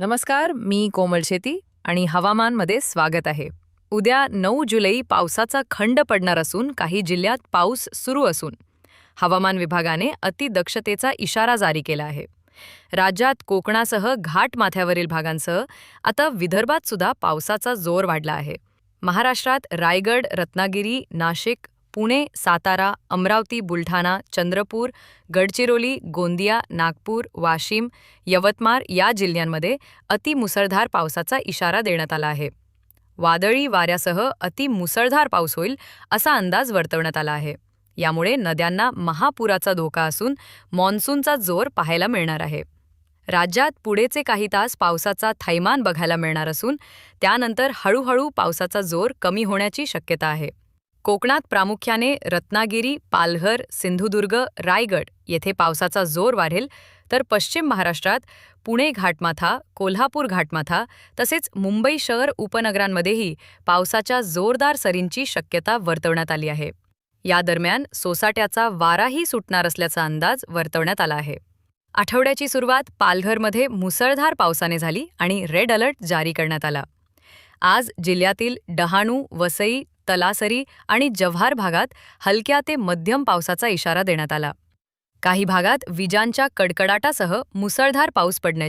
नमस्कार मी कोमल शेती आणि हवामानमध्ये स्वागत आहे. उद्या नऊ जुलै पावसाचा खंड पडणार असून काही जिल्ह्यात पाऊस सुरू असून हवामान विभागाने अतिदक्षतेचा इशारा जारी केला आहे. राज्यात कोकणासह घाट माथ्यावरील भागांसह आता विदर्भात सुद्धा पावसाचा जोर वाढला आहे. महाराष्ट्रात रायगड रत्नागिरी नाशिक पुणे सातारा अमरावती बुलढाणा चंद्रपूर गडचिरोली गोंदिया नागपूर वाशिम यवतमाळ या जिल्ह्यांमध्ये अतिमुसळधार पावसाचा इशारा देण्यात आला आहे. वादळी वाऱ्यासह अतिमुसळधार पाऊस होईल असा अंदाज वर्तवण्यात आला आहे. यामुळे नद्यांना महापुराचा धोका असून मॉन्सूनचा जोर पाहायला मिळणार आहे. राज्यात पुढेचे काही तास पावसाचा थैमान बघायला मिळणार असून त्यानंतर हळूहळू पावसाचा जोर कमी होण्याची शक्यता आहे. कोकणात प्रामुख्याने रत्नागिरी पालघर सिंधुदुर्ग रायगड येथे पावसाचा जोर वाढेल. तर पश्चिम महाराष्ट्रात पुणे घाटमाथा कोल्हापूर घाटमाथा तसेच मुंबई शहर उपनगरांमध्येही पावसाच्या जोरदार सरींची शक्यता वर्तवण्यात आली आहे. या दरम्यान सोसाट्याचा वाराही सुटणार असल्याचा अंदाज वर्तवण्यात आला आहे. आठवड्याची सुरुवात पालघरमध्ये मुसळधार पावसाने झाली आणि रेड अलर्ट जारी करण्यात आला. आज जिल्ह्यातील डहाणू वसई तलासरी आणि जव्हार भागात हलक्या ते मध्यम पावसाचा इशारा देण्यात आला. काही भागात विजांच्या कडकडाटासह मुसळधार पाऊस पडण्याची